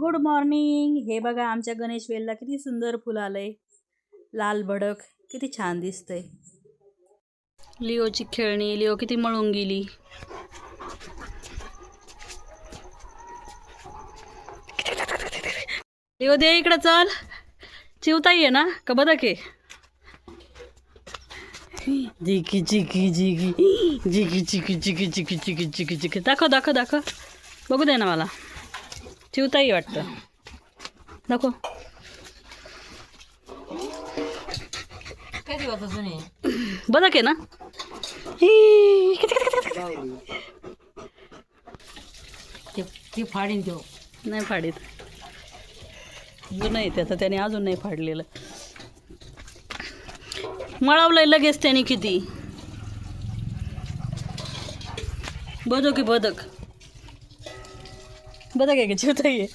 Good morning हे बघा आमच्या गणेश वेलला किती सुंदर फुल आलंय. लाल भडक किती छान दिसतंय. लिओची खेळणी लिओ किती मळून गेली. लिओ दे इकडं चल. चिवताई आहे ना? का बदक जिकी चिकी जिकी. जिकी चिकी चिकी चिकी चिकी चिकी चिकी दाखव दाखव दाखव. बघू दे ना मला. चिवताई वाटतं. जुने बदक आहे ना? ते ते फाडीन देऊ नाही फाडीत. जुनं आहे त्याचं त्याने अजून नाही फाडलेलं. मळवलंय लगेच त्याने किती. बदक की बदक. बघा आहे का चिवताई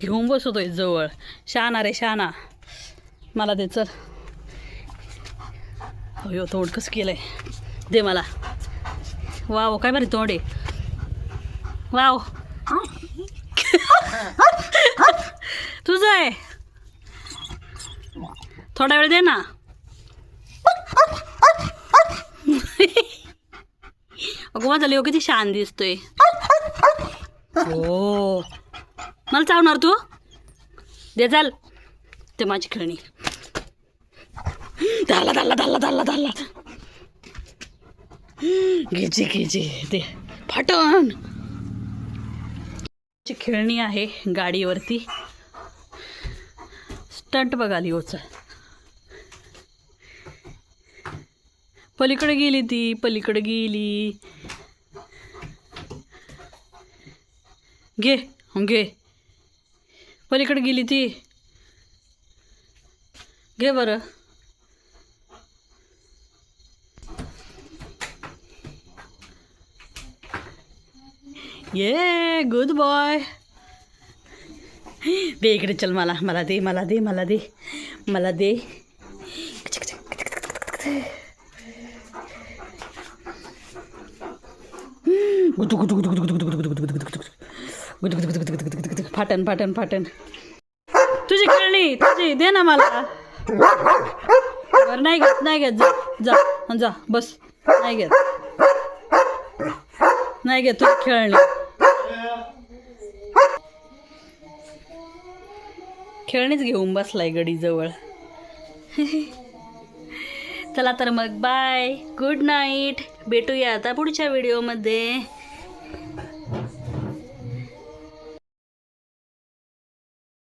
घेऊन घेऊन बसवतोय जवळ. शहाणा रे शहाणा. मला ते चल. अयो तोंड कसं केलंय? दे मला. वाव काय बरे तोंड आहे. वाव. तुझं आहे. थोडा वेळ दे ना. अगो माझा लेव किती शान दिसतोय. हो. मला चावणार तू? दे चाल. ते माझी खेळणी. धाला धाला धाला धाला धाला घ्यायची घ्यायची ते फाटण खेळणी आहे गाडीवरती. स्टंट बघा लिओचा. पलीकडे गेली ती पलीकडे गेली. घे घे पलीकडे गेली ती घे बरं ये गुड बॉय दे इकडे चल मला मला दे मला दे मला दे मला दे फाटन फाटन फाटन तुझी खेळणी तुझी दे ना मला बरं नाही घेत नाही घेत जा जा जा बस नाही घेत नाही घेत तुझी खेळणी खेळणीच घेऊन बसलाय गडीजवळ चला तर मग बाय गुड नाईट भेटूया आता पुढच्या व्हिडिओमध्ये